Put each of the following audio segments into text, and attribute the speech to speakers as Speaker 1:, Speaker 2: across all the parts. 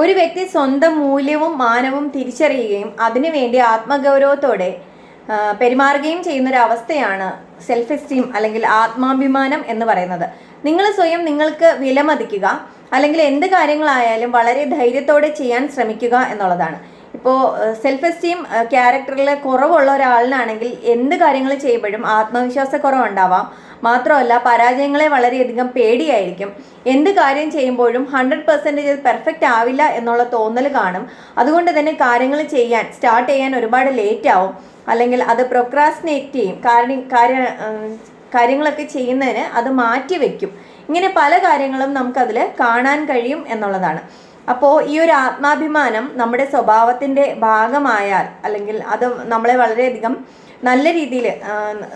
Speaker 1: ഒരു വ്യക്തി സ്വന്തം മൂല്യവും മാനവും തിരിച്ചറിയുകയും അതിനുവേണ്ടി ആത്മഗൗരവത്തോടെ പെരുമാറുകയും ചെയ്യുന്ന ഒരു അവസ്ഥയാണ് സെൽഫ് എസ്റ്റീം അല്ലെങ്കിൽ ആത്മാഭിമാനം എന്ന് പറയുന്നത്. നിങ്ങൾ സ്വയം നിങ്ങൾക്ക് വിലമതിക്കുക അല്ലെങ്കിൽ എന്ത് കാര്യങ്ങളായാലും വളരെ ധൈര്യത്തോടെ ചെയ്യാൻ ശ്രമിക്കുക എന്നുള്ളതാണ്. ഇപ്പോൾ സെൽഫ് എസ്റ്റീം ക്യാരക്ടറിൽ കുറവുള്ള ഒരാളിനാണെങ്കിൽ എന്ത് കാര്യങ്ങൾ ചെയ്യുമ്പോഴും ആത്മവിശ്വാസക്കുറവുണ്ടാവാം. മാത്രമല്ല പരാജയങ്ങളെ വളരെയധികം പേടിയായിരിക്കും. എന്ത് കാര്യം ചെയ്യുമ്പോഴും ഹൺഡ്രഡ് പെർസെന്റേജ് പെർഫെക്റ്റ് ആവില്ല എന്നുള്ള തോന്നൽ കാണും. അതുകൊണ്ട് തന്നെ കാര്യങ്ങൾ ചെയ്യാൻ സ്റ്റാർട്ട് ചെയ്യാൻ ഒരുപാട് ലേറ്റ് ആവും. അല്ലെങ്കിൽ അത് പ്രൊക്രാസ്റ്റിനേറ്റ് ചെയ്യും. കാര്യം കാര്യ കാര്യങ്ങളൊക്കെ ചെയ്യുന്നതിന് അത് മാറ്റി വയ്ക്കും ഇങ്ങനെ പല കാര്യങ്ങളും നമുക്കതിൽ കാണാൻ കഴിയും എന്നുള്ളതാണ്. അപ്പോൾ ഈ ഒരു ആത്മാഭിമാനം നമ്മുടെ സ്വഭാവത്തിന്റെ ഭാഗമായാൽ അല്ലെങ്കിൽ അത് നമ്മളെ വളരെയധികം നല്ല രീതിയിൽ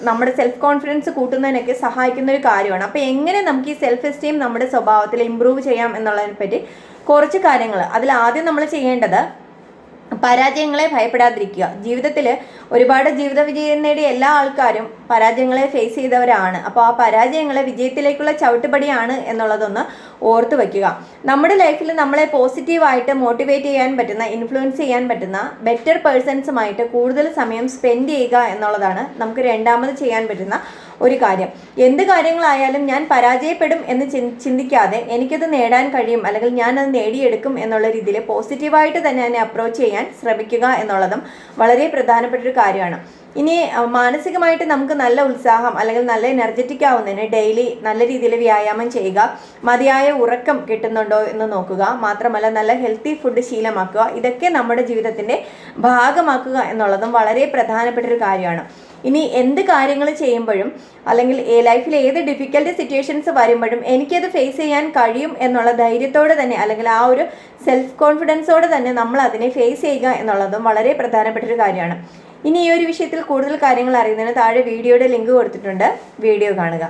Speaker 1: നമ്മുടെ സെൽഫ് കോൺഫിഡൻസ് കൂട്ടുന്നതിനൊക്കെ സഹായിക്കുന്ന ഒരു കാര്യമാണ്. അപ്പോൾ എങ്ങനെ നമുക്ക് ഈ സെൽഫ് എസ്റ്റീം നമ്മുടെ സ്വഭാവത്തിൽ ഇമ്പ്രൂവ് ചെയ്യാം എന്നുള്ളതിനെ പറ്റി കുറച്ച് കാര്യങ്ങൾ അതിൽ ആദ്യം നമ്മൾ ചെയ്യേണ്ടത് പരാജയങ്ങളെ ഭയപ്പെടാതിരിക്കുക. ജീവിതത്തിൽ ഒരുപാട് ജീവിത വിജയം നേടിയ എല്ലാ ആൾക്കാരും പരാജയങ്ങളെ ഫേസ് ചെയ്തവരാണ്. അപ്പോൾ ആ പരാജയങ്ങളെ വിജയത്തിലേക്കുള്ള ചവിട്ടുപടിയാണ് എന്നുള്ളതൊന്ന് ഓർത്തു വയ്ക്കുക നമ്മുടെ ലൈഫിൽ നമ്മളെ പോസിറ്റീവായിട്ട് മോട്ടിവേറ്റ് ചെയ്യാൻ പറ്റുന്ന ഇൻഫ്ലുവൻസ് ചെയ്യാൻ പറ്റുന്ന ബെറ്റർ പേഴ്സൺസുമായിട്ട് കൂടുതൽ സമയം സ്പെൻഡ് ചെയ്യുക എന്നുള്ളതാണ് നമുക്ക് രണ്ടാമത് ചെയ്യാൻ പറ്റുന്ന ഒരു കാര്യം. എന്ത് കാര്യങ്ങളായാലും ഞാൻ പരാജയപ്പെടും എന്ന് ചിന്തിക്കാതെ എനിക്കത് നേടാൻ കഴിയും അല്ലെങ്കിൽ ഞാൻ അത് നേടിയെടുക്കും എന്നുള്ള രീതിയിൽ പോസിറ്റീവായിട്ട് തന്നെ അതിനെ അപ്രോച്ച് ചെയ്യാൻ ശ്രമിക്കുക എന്നുള്ളതും വളരെ പ്രധാനപ്പെട്ട ഒരു കാര്യമാണ്. ഇനി മാനസികമായിട്ട് നമുക്ക് നല്ല ഉത്സാഹം അല്ലെങ്കിൽ നല്ല എനർജറ്റിക് ആവുന്നതിന് ഡെയിലി നല്ല രീതിയിൽ വ്യായാമം ചെയ്യുക മതിയായ ഉറക്കം കിട്ടുന്നുണ്ടോ എന്ന് നോക്കുക മാത്രമല്ല നല്ല ഹെൽത്തി ഫുഡ് ശീലമാക്കുക ഇതൊക്കെ നമ്മുടെ ജീവിതത്തിന്റെ ഭാഗമാക്കുക എന്നുള്ളതും വളരെ പ്രധാനപ്പെട്ട ഒരു കാര്യമാണ്. ഇനി എന്ത് കാര്യങ്ങൾ ചെയ്യുമ്പോഴും അല്ലെങ്കിൽ ലൈഫിൽ ഏത് ഡിഫിക്കൽട്ട് സിറ്റുവേഷൻസ് വരുമ്പോഴും എനിക്കത് ഫേസ് ചെയ്യാൻ കഴിയും എന്നുള്ള ധൈര്യത്തോടെ തന്നെ അല്ലെങ്കിൽ ആ ഒരു സെൽഫ് കോൺഫിഡൻസോടെ തന്നെ നമ്മൾ അതിനെ ഫേസ് ചെയ്യുക എന്നുള്ളതും വളരെ പ്രധാനപ്പെട്ട ഒരു കാര്യമാണ്. ഇനി ഈ ഒരു വിഷയത്തിൽ കൂടുതൽ കാര്യങ്ങൾ അറിയുന്നതിന് താഴെ വീഡിയോയുടെ ലിങ്ക് കൊടുത്തിട്ടുണ്ട്. വീഡിയോ കാണുക.